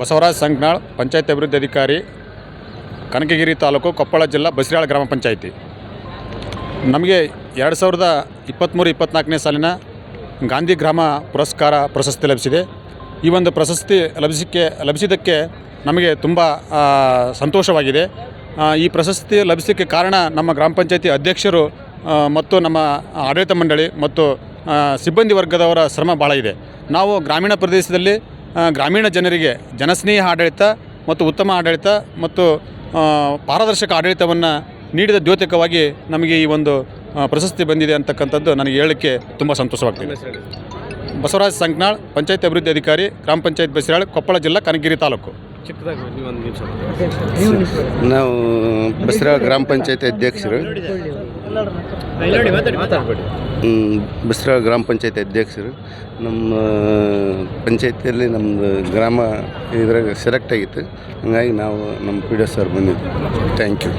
ಬಸವರಾಜ್ ಸಂಗ್ನಾಳ್, ಪಂಚಾಯತ್ ಅಭಿವೃದ್ಧಿ ಅಧಿಕಾರಿ, ಕನಕಗಿರಿ ತಾಲೂಕು, ಕೊಪ್ಪಳ ಜಿಲ್ಲಾ ಬಸಿರಾಳ ಗ್ರಾಮ ಪಂಚಾಯಿತಿ. ನಮಗೆ ಎರಡು ಸಾವಿರದ ಇಪ್ಪತ್ತ್ಮೂರು ಇಪ್ಪತ್ತ್ನಾಲ್ಕನೇ ಸಾಲಿನ ಗಾಂಧಿ ಗ್ರಾಮ ಪುರಸ್ಕಾರ ಪ್ರಶಸ್ತಿ ಲಭಿಸಿದೆ. ಈ ಒಂದು ಪ್ರಶಸ್ತಿ ಲಭಿಸಿಕ್ಕೆ ಲಭಿಸಿದ್ದಕ್ಕೆ ನಮಗೆ ತುಂಬ ಸಂತೋಷವಾಗಿದೆ. ಈ ಪ್ರಶಸ್ತಿ ಲಭಿಸಲಿಕ್ಕೆ ಕಾರಣ ನಮ್ಮ ಗ್ರಾಮ ಪಂಚಾಯತಿ ಅಧ್ಯಕ್ಷರು ಮತ್ತು ನಮ್ಮ ಆಡಳಿತ ಮಂಡಳಿ ಮತ್ತು ಸಿಬ್ಬಂದಿ ವರ್ಗದವರ ಶ್ರಮ ಭಾಳ ಇದೆ. ನಾವು ಗ್ರಾಮೀಣ ಪ್ರದೇಶದಲ್ಲಿ ಗ್ರಾಮೀಣ ಜನರಿಗೆ ಜನಸ್ನೇಹ ಆಡಳಿತ ಮತ್ತು ಉತ್ತಮ ಆಡಳಿತ ಮತ್ತು ಪಾರದರ್ಶಕ ಆಡಳಿತವನ್ನು ನೀಡಿದ ದ್ಯೋತಕವಾಗಿ ನಮಗೆ ಈ ಒಂದು ಪ್ರಶಸ್ತಿ ಬಂದಿದೆ ಅಂತಕ್ಕಂಥದ್ದು ನನಗೆ ಹೇಳಕ್ಕೆ ತುಂಬ ಸಂತೋಷವಾಗ್ತಿದೆ. ಬಸವರಾಜ್ ಸಂಕ್ನಾಳ್ ಪಂಚಾಯತ್ ಅಭಿವೃದ್ಧಿ ಅಧಿಕಾರಿ ಗ್ರಾಮ ಪಂಚಾಯತ್ ಬಸಿರಾಳ್ ಕೊಪ್ಪಳ ಜಿಲ್ಲಾ ಕನಗಿರಿ ತಾಲೂಕು. ನಾವು ಬಸಿರಾಳ್ ಗ್ರಾಮ ಪಂಚಾಯತ್ ಅಧ್ಯಕ್ಷರು. ಬಸಿರಾಳ್ ಗ್ರಾಮ ಪಂಚಾಯತ್ ಅಧ್ಯಕ್ಷರು. ನಮ್ಮ ಪಂಚಾಯತಿಯಲ್ಲಿ ನಮ್ಮದು ಗ್ರಾಮ ಇದ್ರಾಗ ಸೆಲೆಕ್ಟ್ ಆಗಿತ್ತು. ಹಂಗಾಗಿ ನಾವು ನಮ್ಮ ಪಿ ಡಿ ಸರ್ ಬಂದಿದ್ದು ಥ್ಯಾಂಕ್ ಯು